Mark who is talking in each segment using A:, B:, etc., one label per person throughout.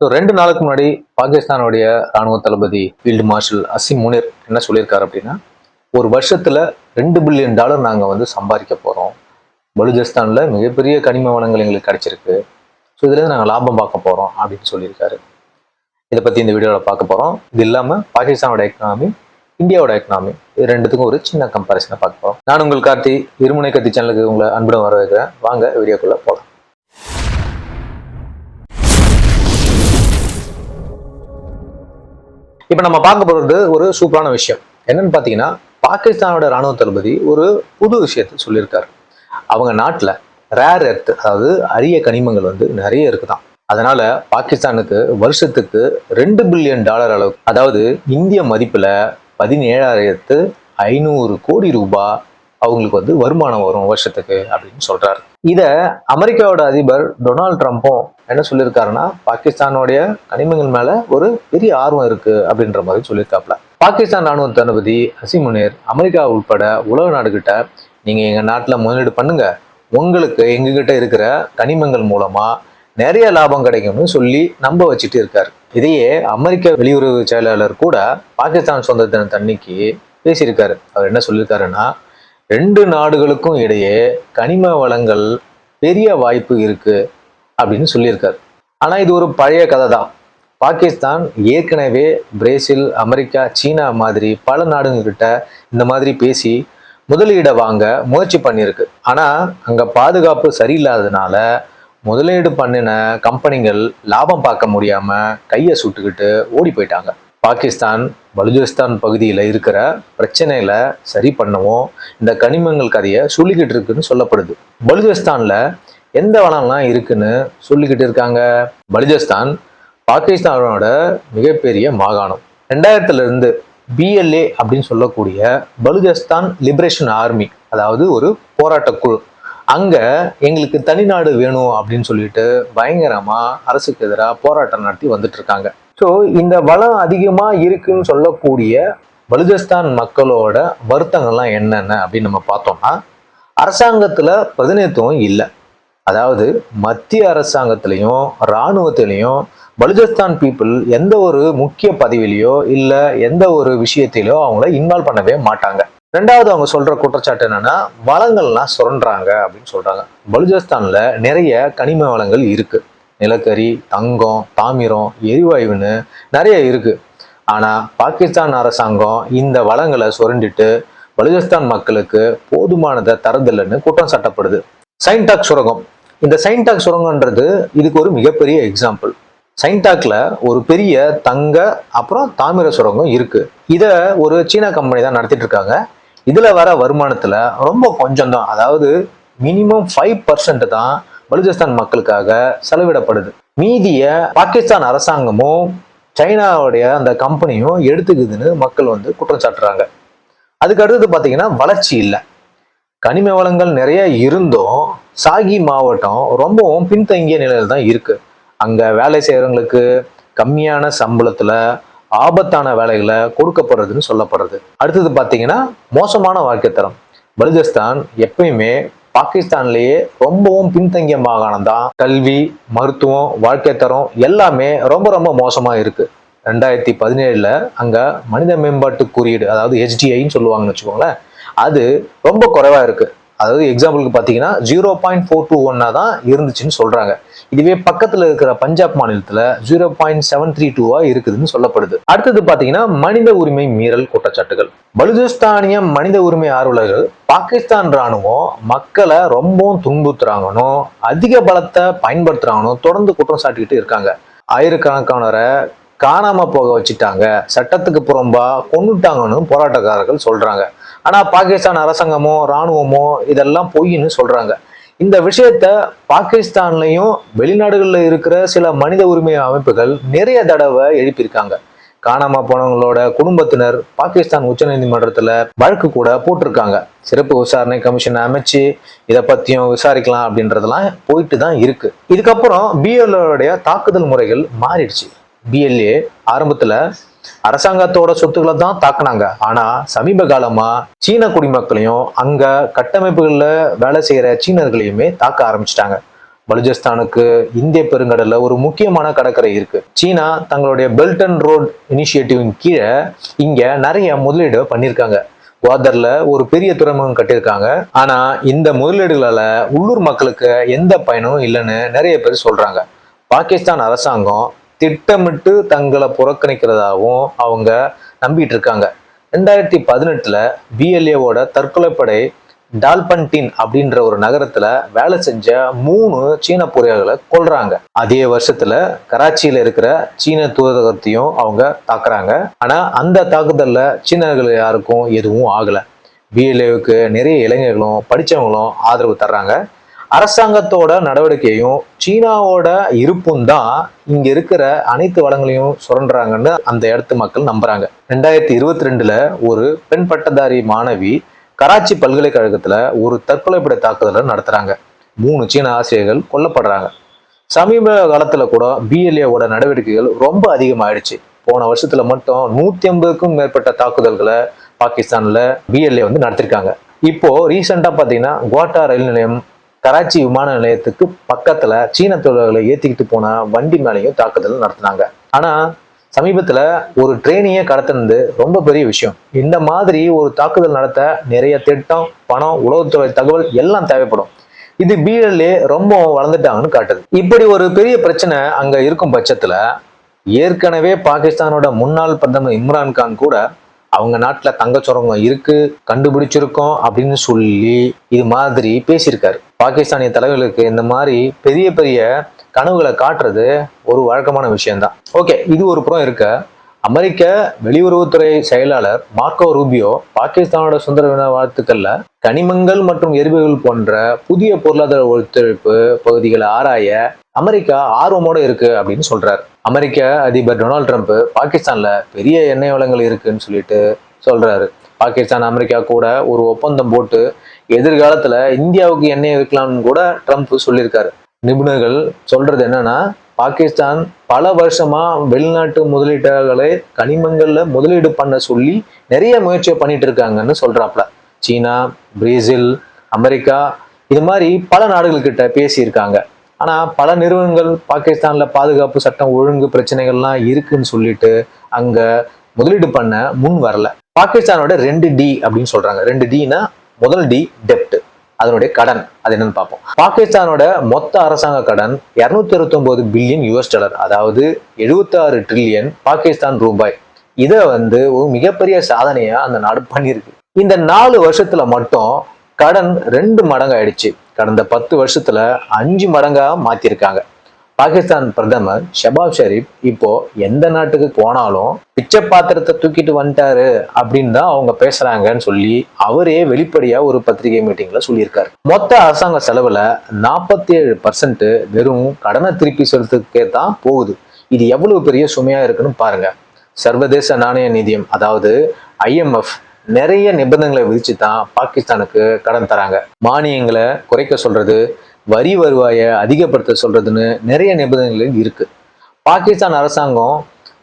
A: So ரெண்டு நாளுக்கு முன்னாடி பாகிஸ்தானுடைய ராணுவ தளபதி ஃபீல்டு மார்ஷல் அசிம் முனிர் என்ன சொல்லியிருக்காரு அப்படின்னா ஒரு வருஷத்துல ரெண்டு பில்லியன் டாலர் நாங்க வந்து சம்பாதிக்க போறோம். பலுஜிஸ்தான்ல மிகப்பெரிய கனிம வளங்கள் எங்களுக்கு கிடைச்சிருக்கு. ஸோ இதுல நாங்கள் நாங்க லாபம் பார்க்க போறோம் அப்படின்னு சொல்லியிருக்காரு. இதை பத்தி இந்த வீடியோவில் பார்க்க போறோம். இது இல்லாம பாகிஸ்தானோட எக்கனாமி இந்தியாவோட எக்கனாமி இது ரெண்டுத்துக்கும் ஒரு சின்ன கம்பாரிசனை பார்க்க போறோம். நான் உங்கள் கார்த்தி இருமுனை கத்தி சேனலுக்கு உங்களை அன்புடன் வர வைக்கிறேன் வாங்க வீடியோக்குள்ளே போகலாம் இப்போ நம்ம பார்க்க போகிறது ஒரு சூப்பரான விஷயம். என்னன்னு பார்த்தீங்கன்னா பாகிஸ்தானோட ராணுவ தளபதி ஒரு புது விஷயத்தை சொல்லியிருக்காரு. அவங்க நாட்டில் ரேர் எர்த் அதாவது அரிய கனிமங்கள் வந்து நிறைய இருக்குதான். அதனால பாகிஸ்தானுக்கு வருஷத்துக்கு ரெண்டு பில்லியன் டாலர் அளவு அதாவது இந்திய மதிப்பில் பதினேழாயிரத்து ஐநூறு கோடி ரூபாய் அவங்களுக்கு வந்து வருமானம் வரும் வருஷத்துக்கு அப்படின்னு சொல்றாரு. இதை அமெரிக்காவோட அதிபர் டொனால்ட் ட்ரம்ப்பும் என்ன சொல்லியிருக்காருன்னா பாகிஸ்தானோடைய கனிமங்கள் மேல ஒரு பெரிய ஆர்வம் இருக்கு அப்படின்ற மாதிரி சொல்லியிருக்காப்ல பாகிஸ்தான் ராணுவ தளபதி அசிமுனேர் அமெரிக்கா உட்பட உலக நாடுகிட்ட நீங்க எங்க நாட்டில் முதலீடு பண்ணுங்க. உங்களுக்கு எங்ககிட்ட இருக்கிற கனிமங்கள் மூலமா நிறைய லாபம் கிடைக்கும்னு சொல்லி நம்ப வச்சுட்டு இருக்காரு. இதையே அமெரிக்க வெளியுறவு செயலாளர் கூட பாகிஸ்தான் சுதந்திர தின தன்னைக்கு பேசியிருக்காரு. அவர் என்ன சொல்லியிருக்காருன்னா ரெண்டு நாடுகளுக்கும் இடையே கனிம வளங்கள் பெரிய வாய்ப்பு இருக்கு அப்படின்னு சொல்லியிருக்காரு. ஆனால் இது ஒரு பழைய கதை தான் பாகிஸ்தான் ஏற்கனவே பிரேசில் அமெரிக்கா சீனா மாதிரி பல நாடுங்கக்கிட்ட இந்த மாதிரி பேசி முதலீடை வாங்க முயற்சி பண்ணியிருக்கு. ஆனால் அங்கே பாதுகாப்பு சரியில்லாததுனால முதலீடு பண்ணின கம்பெனிகள் லாபம் பார்க்க முடியாம கையை சுட்டுக்கிட்டு ஓடி போயிட்டாங்க. பாகிஸ்தான் பலுஜிஸ்தான் பகுதியில் இருக்கிற பிரச்சனைகளை சரி பண்ணவும். இந்த கனிமங்கள் கதையை சொல்லிக்கிட்டு இருக்குன்னு சொல்லப்படுது. பலுஜிஸ்தான்ல எந்த வளம்லாம் இருக்குன்னு சொல்லிக்கிட்டு இருக்காங்க? பலுஜிஸ்தான் பாகிஸ்தானோட மிகப்பெரிய மாகாணம். ரெண்டாயிரத்துலேருந்து பிஎல்ஏ அப்படின்னு சொல்லக்கூடிய பலுஜிஸ்தான் லிபரேஷன் ஆர்மி அதாவது ஒரு போராட்டக்குழு குழு. எங்களுக்கு தனிநாடு வேணும் அப்படின்னு சொல்லிட்டு பயங்கரமாக அரசுக்கு எதிராக போராட்டம் நடத்தி வந்துட்டு இருக்காங்க. ஸோ இந்த வளம் அதிகமா இருக்குன்னு சொல்லக்கூடிய பலுஜஸ்தான் மக்களோட வருத்தங்கள்லாம் என்னென்ன அப்படின்னு நம்ம பார்த்தோம்னா அரசாங்கத்துல பிரதிநிதித்துவம் இல்லை. அதாவது மத்திய அரசாங்கத்திலையும் இராணுவத்திலையும் பலுஜஸ்தான் பீப்புள் எந்த ஒரு முக்கிய பதவியிலையோ இல்லை எந்த ஒரு விஷயத்திலோ அவங்கள இன்வால்வ் பண்ணவே மாட்டாங்க. ரெண்டாவது அவங்க சொல்ற குற்றச்சாட்டு என்னன்னா வளங்கள்லாம் சுரண்டாங்க அப்படின்னு சொல்றாங்க. பலுஜஸ்தான்ல நிறைய கனிம வளங்கள் இருக்கு. நிலக்கரி தங்கம் தாமிரம் எரிவாயுன்னு நிறைய இருக்கு. ஆனா பாகிஸ்தான் அரசாங்கம் இந்த வளங்களை சுரண்டிட்டு பலுஜிஸ்தான் மக்களுக்கு போதுமானதை தரதில்லைன்னு குற்றம் சாட்டப்படுது. சைன்டாக் சுரங்கம். இந்த சைன்டாக் சுரங்கன்றது இதுக்கு ஒரு மிகப்பெரிய எக்ஸாம்பிள் சைன்டாக்ல ஒரு பெரிய தங்க அப்புறம் தாமிர சுரங்கம் இருக்கு. இதை ஒரு சீனா கம்பெனி தான் நடத்திட்டு இருக்காங்க. இதுல வர வருமானத்துல ரொம்ப கொஞ்சம் தான் அதாவது மினிமம் ஃபைவ் பர்சன்ட் தான் பலுஜிஸ்தான் மக்களுக்காக செலவிடப்படுது. மீதிய பாகிஸ்தான் அரசாங்கமும் சைனாவுடைய அந்த கம்பெனியும் எடுத்துக்குதுன்னு மக்கள் வந்து குற்றம் சாட்டுறாங்க. அதுக்கு அடுத்தது பார்த்தீங்கன்னா வளர்ச்சி இல்லை. கனிம வளங்கள் நிறைய இருந்தும் சாகி மாவட்டம் ரொம்பவும் பின்தங்கிய நிலையில் தான் இருக்கு. அங்கே வேலை செய்கிறவங்களுக்கு கம்மியான சம்பளத்தில் ஆபத்தான வேலைகளை கொடுக்கப்படுறதுன்னு சொல்லப்படுறது. அடுத்தது பார்த்தீங்கன்னா மோசமான வாழ்க்கை தரம். பலுஜிஸ்தான் எப்பயுமே பாகிஸ்தான்லயே ரொம்பவும் பின்தங்கிய மாகாணம் தான். கல்வி மருத்துவம் வாழ்க்கை தரம் எல்லாமே ரொம்ப ரொம்ப மோசமா இருக்கு. ரெண்டாயிரத்தி பதினேழுல அங்க மனித மேம்பாட்டு குறியீடு அதாவது ஹெச்டிஐன்னு சொல்லுவாங்கன்னு வச்சுக்கோங்களேன் அது ரொம்ப குறைவா இருக்கு. அதாவது எக்ஸாம்பிளுக்கு பார்த்தீங்கன்னா ஜீரோ பாயிண்ட் ஃபோர் டூ ஒன்னா தான் இருந்துச்சுன்னு சொல்றாங்க. இதுவே பக்கத்தில் இருக்கிற பஞ்சாப் மாநிலத்தில் ஜீரோ பாயிண்ட் செவன் த்ரீ டூவா இருக்குதுன்னு சொல்லப்படுது. அடுத்தது பார்த்தீங்கன்னா மனித உரிமை மீறல் குற்றச்சாட்டுகள். பலுஜிஸ்தானிய மனித உரிமை ஆர்வலர்கள் பாகிஸ்தான் ராணுவம் மக்களை ரொம்பவும் துன்புறுத்துறாங்கன்னு அதிக பலத்தை பயன்படுத்துறாங்கன்னு தொடர்ந்து குற்றம் சாட்டிக்கிட்டு இருக்காங்க. ஆயிரக்கணக்கானவரை காணாம போக வச்சுட்டாங்க. சட்டத்துக்கு புறம்பா கொண்டுட்டாங்கன்னு போராட்டக்காரர்கள் சொல்றாங்க. ஆனால் பாகிஸ்தான் அரசாங்கமோ ராணுவமோ இதெல்லாம் பொய்ன்னு சொல்கிறாங்க இந்த விஷயத்த பாகிஸ்தான்லையும் வெளிநாடுகளில் இருக்கிற சில மனித உரிமை அமைப்புகள் நிறைய தடவை எழுப்பியிருக்காங்க. காணாம போனவங்களோட குடும்பத்தினர் பாகிஸ்தான் உச்சநீதிமன்றத்துல வழக்கு கூட போட்டிருக்காங்க. சிறப்பு விசாரணை கமிஷனை அமைச்சு இதை பத்தியும் விசாரிக்கலாம் அப்படின்றதெல்லாம் போயிட்டு தான் இருக்கு. இதுக்கப்புறம் பிஎல்ஓடைய தாக்குதல் முறைகள் மாறிடுச்சு. பிஎல்ஏ ஆரம்பத்துல அரசாங்கத்தோட சொத்துக்களை தான் தாக்குனாங்க. ஆனா சமீப காலமா சீன குடிமக்களையும் அங்க கட்டமைப்புகள்ல வேலை செய்யற சீனர்களையுமே தாக்க ஆரம்பிச்சிட்டாங்க. பலுஜிஸ்தானுக்கு இந்திய பெருங்கடல்ல ஒரு முக்கியமான கடற்கரை இருக்கு. சீனா தங்களுடைய பெல்ட் அண்ட் ரோட் இனிஷியேட்டிவின் கீழே இங்க நிறைய முதலீடு பண்ணியிருக்காங்க. குவாதர்ல ஒரு பெரிய துறைமுகம் கட்டியிருக்காங்க. ஆனா இந்த முதலீடுகளால உள்ளூர் மக்களுக்கு எந்த பயனும் இல்லைன்னு நிறைய பேர் சொல்றாங்க. பாகிஸ்தான் அரசாங்கம் திட்டமிட்டு தங்களை புறக்கணிக்கிறதாகவும் அவங்க நம்பிட்டு இருக்காங்க ரெண்டாயிரத்தி பதினெட்டுல பிஎல்ஏவோட தற்கொலைப்படை டால்பன்டின் அப்படின்ற ஒரு நகரத்துல வேலை செஞ்ச மூணு சீன பொறியாளர்களை கொள்றாங்க அதே வருஷத்துல கராச்சியில இருக்கிற சீன தூதரகத்தையும் அவங்க தாக்குறாங்க. ஆனா அந்த தாக்குதல்ல சீனர்கள் யாருக்கும் எதுவும் ஆகல. பிஎல்ஏவுக்கு நிறைய இளைஞர்களும் படிச்சவங்களும் ஆதரவு தர்றாங்க. அரசாங்கத்தோட நடவடிக்கையும் சீனாவோட இருப்பும் தான் இங்க இருக்கிற அனைத்து வளங்களையும் சுரண்டுறாங்கன்னு அந்த இடத்து மக்கள் நம்புறாங்க. ரெண்டாயிரத்தி இருபத்தி ரெண்டுல ஒரு பெண் பட்டதாரி மாணவி கராச்சி பல்கலைக்கழகத்துல ஒரு தற்கொலைப்படை தாக்குதலை நடத்துறாங்க. மூணு சீன ஆசிரியர்கள் கொல்லப்படுறாங்க. சமீப காலத்துல கூட பிஎல்ஏவோட நடவடிக்கைகள் ரொம்ப அதிகமாயிடுச்சு. போன வருஷத்துல மட்டும் நூத்தி ஐம்பதுக்கும் மேற்பட்ட தாக்குதல்களை பாகிஸ்தான்ல பிஎல்ஏ வந்து நடத்திருக்காங்க. இப்போ ரீசெண்டா பாத்தீங்கன்னா குவாட்டா ரயில் நிலையம் கராச்சி விமான நிலையத்துக்கு பக்கத்துல சீன தொழிலாளர்களை ஏத்திக்கிட்டு போன வண்டி மேலேயும் தாக்குதல் நடத்தினாங்க. ஆனா சமீபத்துல ஒரு ட்ரெயினையே கடத்தினது ரொம்ப பெரிய விஷயம். இந்த மாதிரி ஒரு தாக்குதல் நடத்த நிறைய திட்டம் பணம் உளவுத்துறை தகவல் எல்லாம் தேவைப்படும். இது பிஎல்ஏ ரொம்ப வளர்ந்துட்டாங்கன்னு காட்டுது. இப்படி ஒரு பெரிய பிரச்சனை அங்க இருக்கும் பட்சத்துல ஏற்கனவே பாகிஸ்தானோட முன்னாள் பிரதமர் இம்ரான் கான் கூட அவங்க நாட்டுல தங்க சுரங்கம் இருக்கு கண்டுபிடிச்சிருக்கோம் அப்படின்னு சொல்லி இது மாதிரி பேசியிருக்காரு. பாகிஸ்தானிய தலைவர்களுக்கு இந்த மாதிரி பெரிய பெரிய கனவுகளை காட்டுறது ஒரு வழக்கமான விஷயம்தான். ஓகே இது ஒரு புறம் இருக்க அமெரிக்க வெளியுறவுத்துறை செயலாளர் மார்க்கோ ரூபியோ பாகிஸ்தானோட சுதந்திர தின வாழ்த்துக்கள்ல கனிமங்கள் மற்றும் எரிபொருள் போன்ற புதிய பொருளாதார ஒத்துழைப்பு பகுதிகளை ஆராய அமெரிக்கா ஆர்வமோட இருக்கு அப்படின்னு சொல்றாரு. அமெரிக்க அதிபர் டொனால்ட் ட்ரம்ப் பாகிஸ்தான்ல பெரிய எண்ணெய் வளங்கள் இருக்குன்னு சொல்லிட்டு சொல்றாரு. பாகிஸ்தான் அமெரிக்கா கூட ஒரு ஒப்பந்தம் போட்டு எதிர்காலத்துல இந்தியாவுக்கு எண்ணெய் இருக்கலாம்னு கூட ட்ரம்ப் சொல்லியிருக்காரு. நிபுணர்கள் சொல்றது என்னன்னா பாகிஸ்தான் பல வருஷமா வெளிநாட்டு முதலீட்டாளர்களை கனிமங்கள்ல முதலீடு பண்ண சொல்லி நிறைய முயற்சியை பண்ணிட்டு இருக்காங்கன்னு சொல்றாப்ல. சீனா பிரேசில் அமெரிக்கா இது மாதிரி பல நாடுகள்கிட்ட பேசியிருக்காங்க. ஆனா பல நிறுவனங்கள் பாகிஸ்தான்ல பாதுகாப்பு சட்டம் ஒழுங்கு பிரச்சனைகள்லாம் இருக்குன்னு சொல்லிட்டு அங்க முதலீடு பண்ண முன் வரல. பாகிஸ்தானோட ரெண்டு டி அப்படின்னு சொல்றாங்க. ரெண்டு டினா முதல் டி டெப்ட் அதனுடைய கடன் அது என்னன்னு பார்ப்போம். பாகிஸ்தானோட மொத்த அரசாங்க கடன் இருநூத்தி அறுபத்தி பில்லியன் யூஎஸ் டாலர் அதாவது 76 ட்ரில்லியன் பாகிஸ்தான் ரூபாய். இதை வந்து ஒரு மிகப்பெரிய சாதனையா அந்த நாடு பண்ணியிருக்கு. இந்த நாலு வருஷத்துல மட்டும் கடன் ரெண்டு மடங்கு ஆயிடுச்சு கடந்த பத்து வருஷத்துல அஞ்சு மடங்கா மாத்திருக்காங்க. பாகிஸ்தான் பிரதமர் ஷபாப் ஷெரீப் இப்போ எந்த நாட்டுக்கு போனாலும் பிச்சை பாத்திரத்தை தூக்கிட்டு வந்துட்டாரு அப்படின்னு தான் அவங்க பேசுறாங்கன்னு சொல்லி அவரே வெளிப்படையா ஒரு பத்திரிகை மீட்டிங்ல சொல்லியிருக்காரு. மொத்த அரசாங்க செலவுல நாற்பத்தி ஏழு பர்சன்ட் வெறும் கடனை திருப்பி செலுத்துக்கே தான் போகுது. இது எவ்வளவு பெரிய சுமையா இருக்குன்னு பாருங்க. சர்வதேச நாணய நிதியம் அதாவது ஐஎம்எஃப் நிறைய நிபந்தனைகளை விதிச்சு தான் பாகிஸ்தானுக்கு கடன் தராங்க. மானியங்களை குறைக்க சொல்றது வரி வருவாயை அதிகப்படுத்த சொல்றதுன்னு நிறைய நிபந்தனைகள் இருக்கு. பாகிஸ்தான் அரசாங்கம்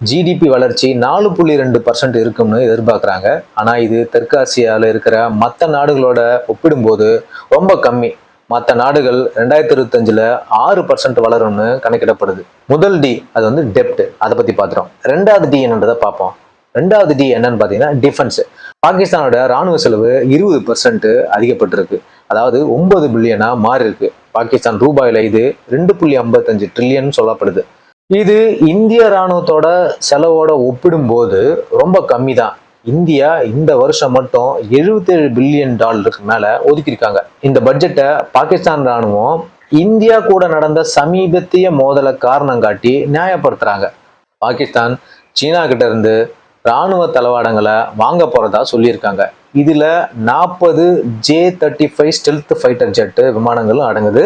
A: ஜிடிபி வளர்ச்சி நாலு புள்ளி ரெண்டு பர்சன்ட் இருக்கும்னு எதிர்பார்க்குறாங்க. ஆனால் இது தெற்காசியாவில் இருக்கிற மற்ற நாடுகளோட ஒப்பிடும்போது ரொம்ப கம்மி. மற்ற நாடுகள் ரெண்டாயிரத்தி இருபத்தஞ்சில் ஆறு பர்சன்ட் வளரும்னு கணக்கிடப்படுது. முதல் டி அது வந்து டெப்ட் அதை பற்றி பார்த்துறோம் ரெண்டாவது டி என்னன்றதை பார்ப்போம். ரெண்டாவது டி என்னன்னு பார்த்தீங்கன்னா டிஃபென்ஸ் பாகிஸ்தானோட ராணுவ செலவு இருபது பர்சன்ட் அதிகப்பட்டிருக்கு. அதாவது ஒன்பது பில்லியனாக மாறி இருக்கு பாகிஸ்தான் ரூபாயில இது ரெண்டு புள்ளி ஐம்பத்தஞ்சு ட்ரில்லியன் சொல்லப்படுது. இது இந்திய ராணுவத்தோட செலவோட ஒப்பிடும்போது ரொம்ப கம்மி தான் இந்தியா இந்த வருஷம் மட்டும் 77 பில்லியன் டாலருக்கு மேல ஒதுக்கியிருக்காங்க. இந்த பட்ஜெட்டை பாகிஸ்தான் ராணுவம் இந்தியா கூட நடந்த சமீபத்திய மோதலை காரணம் காட்டி நியாயப்படுத்துறாங்க. பாகிஸ்தான் சீனா கிட்ட இருந்து ராணுவ தளவாடங்களை வாங்க போறதா சொல்லியிருக்காங்க. இதுல நாற்பது J thirty five stealth fighter jet விமானங்களும் அடங்குது.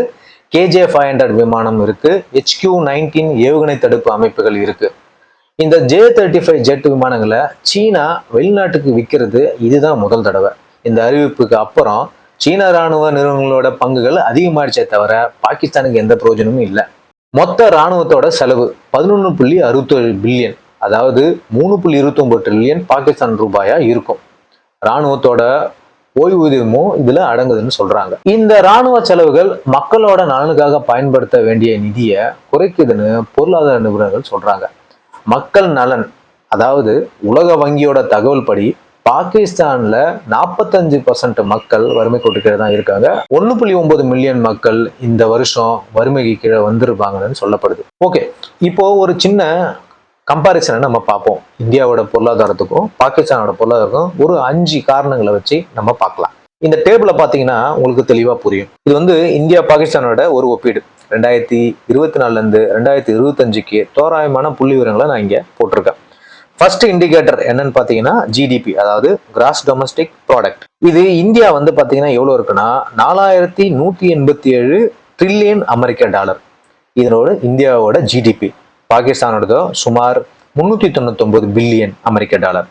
A: கேஜே ஃபைவ் ஹண்ட்ரட் விமானம் இருக்கு. ஹெச்கியூ நைன்டீன் ஏவுகணை தடுப்பு அமைப்புகள் இருக்கு. இந்த ஜே தேர்ட்டி ஃபைவ் ஜெட் விமானங்களை சீனா வெளிநாட்டுக்கு விற்கிறது. இதுதான் முதல் தடவை. இந்த அறிவிப்புக்கு அப்புறம் சீன ராணுவ நிறுவனங்களோட பங்குகள் அதிகமாயிடுச்சே தவிர பாகிஸ்தானுக்கு எந்த பிரயோஜனமும் இல்லை. மொத்த ராணுவத்தோட செலவு பதினொன்று புள்ளி அறுபத்தேழு பில்லியன். அதாவது மூணு புள்ளி இருபத்தொன்பது ட்ரில்லியன் பாகிஸ்தான் ரூபாயா இருக்கும். ராணுவத்தோட ஓய்வூதியமும் இதுல அடங்குதுன்னு சொல்றாங்க. இந்த ராணுவ செலவுகள் மக்களோட நலனுக்காக பயன்படுத்த வேண்டிய நிதியை குறைக்குதுன்னு பொருளாதார நிபுணர்கள் சொல்றாங்க. மக்கள் நலன் அதாவது உலக வங்கியோட தகவல் படி பாகிஸ்தான்ல நாற்பத்தஞ்சு பர்சன்ட் மக்கள் வறுமை கோட்டு கீழே தான் இருக்காங்க. ஒன்று புள்ளி ஒன்பது மில்லியன் மக்கள் இந்த வருஷம் வறுமைக்கு கீழே வந்திருப்பாங்கன்னு சொல்லப்படுது. ஓகே இப்போ ஒரு சின்ன கம்பாரிசனை நம்ம பார்ப்போம். இந்தியாவோட பொருளாதாரத்துக்கும் பாகிஸ்தானோட பொருளாதாரத்துக்கும் ஒரு அஞ்சு காரணங்களை வச்சு நம்ம பார்க்கலாம். இந்த டேபிளை பார்த்தீங்கன்னா உங்களுக்கு தெளிவாக புரியும். இது வந்து இந்தியா பாகிஸ்தானோட ஒரு ஒப்பீடு. ரெண்டாயிரத்தி இருபத்தி நாலுலேருந்து ரெண்டாயிரத்தி இருபத்தஞ்சுக்கு தோராயமான புள்ளி விவரங்களை நான் இங்கே போட்டிருக்கேன். ஃபர்ஸ்ட் இண்டிகேட்டர் என்னன்னு பார்த்தீங்கன்னா ஜிடிபி அதாவது கிராஸ் டொமஸ்டிக் ப்ராடக்ட் இது இந்தியா வந்து பார்த்தீங்கன்னா எவ்வளோ இருக்குன்னா நாலாயிரத்தி நூற்றி எண்பத்தி ஏழு ட்ரில்லியன் அமெரிக்க டாலர். இதனோட இந்தியாவோட ஜிடிபி பாகிஸ்தானோடதோ சுமார் முன்னூற்றி தொண்ணூத்தொம்பது பில்லியன் அமெரிக்க டாலர்.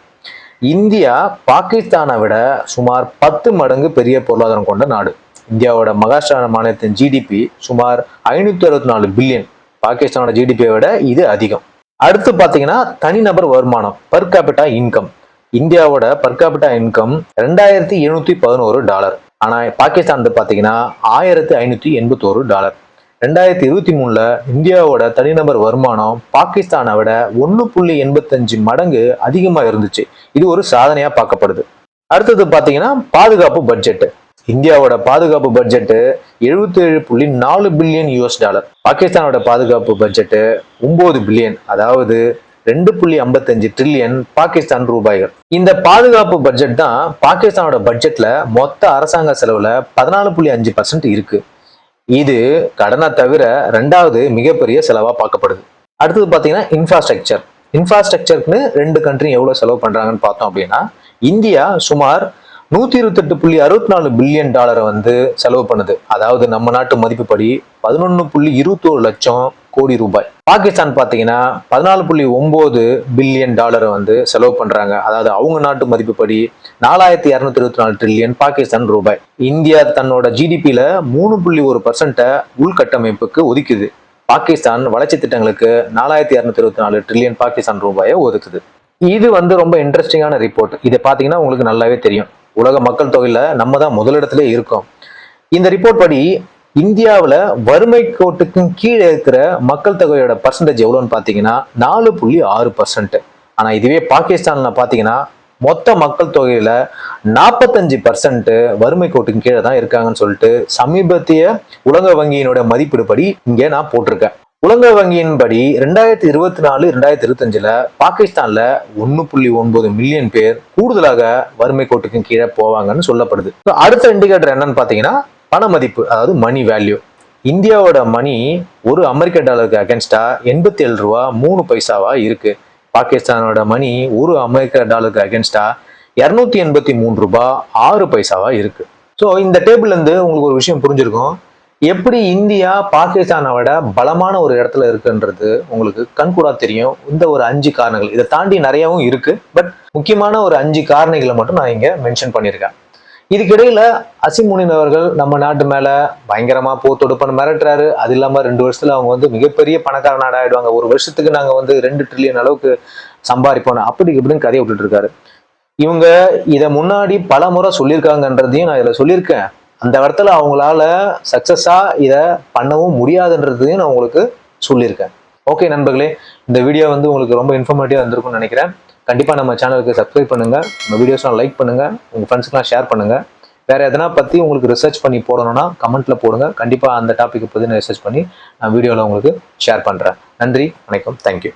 A: இந்தியா பாகிஸ்தானை விட சுமார் பத்து மடங்கு பெரிய பொருளாதாரம் கொண்ட நாடு. இந்தியாவோட மகாராஷ்டிரா மாநிலத்தின் ஜிடிபி சுமார் ஐநூற்றி அறுபத்தி நாலு பில்லியன். பாகிஸ்தானோட ஜிடிபியை விட இது அதிகம். அடுத்து பார்த்தீங்கன்னா தனிநபர் வருமானம் பர் கேபிட்டா இன்கம் இந்தியாவோட பர் கேபிட்டா இன்கம் ரெண்டாயிரத்தி எழுநூத்தி பதினோரு டாலர். ஆனா பாகிஸ்தான் பார்த்தீங்கன்னா ஆயிரத்தி ஐநூத்தி எண்பத்தோரு டாலர். ரெண்டாயிரத்தி இருபத்தி மூணுல இந்தியாவோட தனிநபர் வருமானம் பாகிஸ்தானை விட ஒன்று புள்ளி எண்பத்தஞ்சு மடங்கு அதிகமாக இருந்துச்சு. இது ஒரு சாதனையா பார்க்கப்படுது. அடுத்தது பார்த்தீங்கன்னா பாதுகாப்பு பட்ஜெட் இந்தியாவோட பாதுகாப்பு பட்ஜெட்டு எழுபத்தி ஏழு புள்ளி நாலு பில்லியன் யூஎஸ் டாலர். பாகிஸ்தானோட பாதுகாப்பு பட்ஜெட்டு ஒன்பது பில்லியன் அதாவது ரெண்டு புள்ளி ஐம்பத்தஞ்சு ட்ரில்லியன் பாகிஸ்தான் ரூபாய்கள். இந்த பாதுகாப்பு பட்ஜெட் தான் பாகிஸ்தானோட பட்ஜெட்ல மொத்த அரசாங்க செலவுல பதினாலு புள்ளி அஞ்சு பர்சன்ட் இருக்கு. இது கடனை தவிர ரெண்டாவது மிகப்பெரிய செலவா பார்க்கப்படுது. அடுத்தது பார்த்தீங்கன்னா இன்ஃப்ராஸ்ட்ரக்சர் இன்ஃப்ராஸ்ட்ரக்சருக்குன்னு ரெண்டு கண்ட்ரி எவ்வளவு செலவு பண்றாங்கன்னு பார்த்தோம் அப்படின்னா இந்தியா சுமார் நூத்தி இருபத்தெட்டு புள்ளி அறுபத்தி நாலு பில்லியன் டாலரை வந்து செலவு பண்ணுது. அதாவது நம்ம நாட்டு மதிப்புப்படி பதினொன்னு புள்ளி இருபத்தோரு லட்சம் கோடி ரூபாய். பாகிஸ்தான் பார்த்தீங்கன்னா பதினாலு புள்ளி ஒன்பது பில்லியன் டாலரை வந்து செலவு பண்றாங்க. அதாவது அவங்க நாட்டு மதிப்புப்படி நாலாயிரத்தி இரநூத்தி இருபத்தி நாலு ட்ரில்லியன் பாகிஸ்தான் ரூபாய். இந்தியா தன்னோட ஜிடிபியில மூணு புள்ளி ஒரு பர்சன்ட்டை உள்கட்டமைப்புக்கு ஒதுக்குது. பாகிஸ்தான் வளர்ச்சி திட்டங்களுக்கு நாலாயிரத்தி இரநூத்தி இருபத்தி நாலு ட்ரில்லியன் பாகிஸ்தான் ரூபாயை ஒதுக்குது. இது வந்து ரொம்ப இன்ட்ரெஸ்டிங்கான ரிப்போர்ட் இதை பார்த்தீங்கன்னா உங்களுக்கு நல்லாவே தெரியும். உலக மக்கள் தொகையில நம்ம தான் முதலிடத்திலே இருக்கோம். இந்த ரிப்போர்ட் படி இந்தியாவில் வறுமை கோட்டுக்கும் கீழே இருக்கிற மக்கள் தொகையோட பர்சன்டேஜ் எவ்வளோன்னு பார்த்தீங்கன்னா நாலு புள்ளி ஆறு பர்சன்ட் ஆனால் இதுவே பாகிஸ்தானில் பார்த்தீங்கன்னா மொத்த மக்கள் தொகையில நாற்பத்தஞ்சு பர்சன்ட் வறுமை கோட்டுக்கு கீழே தான் இருக்காங்கன்னு சொல்லிட்டு சமீபத்திய உலக வங்கியினோட மதிப்பீடுபடி இங்கே நான் போட்டிருக்கேன். உலக வங்கியின்படி ரெண்டாயிரத்தி இருபத்தி நாலு ரெண்டாயிரத்தி இருபத்தஞ்சுல பாகிஸ்தான்ல ஒன்னு புள்ளி ஒன்பது மில்லியன் பேர் கூடுதலாக வறுமை கோட்டுக்கு கீழே போவாங்கன்னு சொல்லப்படுது. அடுத்த இண்டிகேட்டர் என்னன்னு பாத்தீங்கன்னா பண மதிப்பு அதாவது மணி வேல்யூ இந்தியாவோட மணி ஒரு அமெரிக்க டாலருக்கு அகேன்ஸ்டா எண்பத்தி ஏழு ரூபா மூணு பைசாவா இருக்கு. பாகிஸ்தானோட மணி ஒரு அமெரிக்க டாலருக்கு அகேன்ஸ்டா இரநூத்தி எண்பத்தி மூணு ரூபா ஆறு பைசாவா இருக்கு. ஸோ இந்த டேபிள்லேருந்து உங்களுக்கு ஒரு விஷயம் புரிஞ்சிருக்கும். எப்படி இந்தியா பாகிஸ்தானை விட பலமான ஒரு இடத்துல இருக்குன்றது உங்களுக்கு கண்கூடா தெரியும். இந்த ஒரு அஞ்சு காரணங்கள் இதை தாண்டி நிறையவும் இருக்கு. பட் முக்கியமான ஒரு அஞ்சு காரணிகளை மட்டும் நான் இங்க மென்ஷன் பண்ணியிருக்கேன். இதுக்கிடையில அசிமுனின் அவர்கள் நம்ம நாட்டு மேல பயங்கரமா போர் தொடுப்பன் மிரட்டுறாரு. அது இல்லாம ரெண்டு வருஷத்துல அவங்க வந்து மிகப்பெரிய பணக்கார நாடா ஆயிடுவாங்க ஒரு வருஷத்துக்கு நாங்க வந்து ரெண்டு ட்ரில்லியன் அளவுக்கு சம்பாதிப்போம். அப்படி இப்படின்னு கதையை விட்டுட்டு இருக்காரு. இவங்க இதை முன்னாடி பல முறை சொல்லியிருக்காங்கன்றதையும் நான் இதில் சொல்லியிருக்கேன். அந்த இடத்துல அவங்களால சக்சஸா இதை பண்ணவும் முடியாதுன்றதையும் நான் உங்களுக்கு சொல்லியிருக்கேன். ஓகே நண்பர்களே இந்த வீடியோ வந்து உங்களுக்கு ரொம்ப இன்ஃபர்மேட்டிவாக இருந்திருக்கும்னு நினைக்கிறேன். கண்டிப்பாக நம்ம சேனலுக்கு சப்ஸ்கிரைப் பண்ணுங்கள் நம்ம வீடியோஸ்லாம் லைக் பண்ணுங்கள் உங்கள் ஃப்ரெண்ட்ஸ்க்குலாம் ஷேர் பண்ணுங்கள் வேறு எதனா பற்றி உங்களுக்கு ரிசர்ச் பண்ணி போடணும்னா கமெண்ட்டில் போடுங்க. கண்டிப்பாக அந்த டாப்பிக்கை பற்றி நான் ரிசர்ச் பண்ணி நான் வீடியோவில் உங்களுக்கு ஷேர் பண்ணுறேன் நன்றி வணக்கம். தேங்க்யூ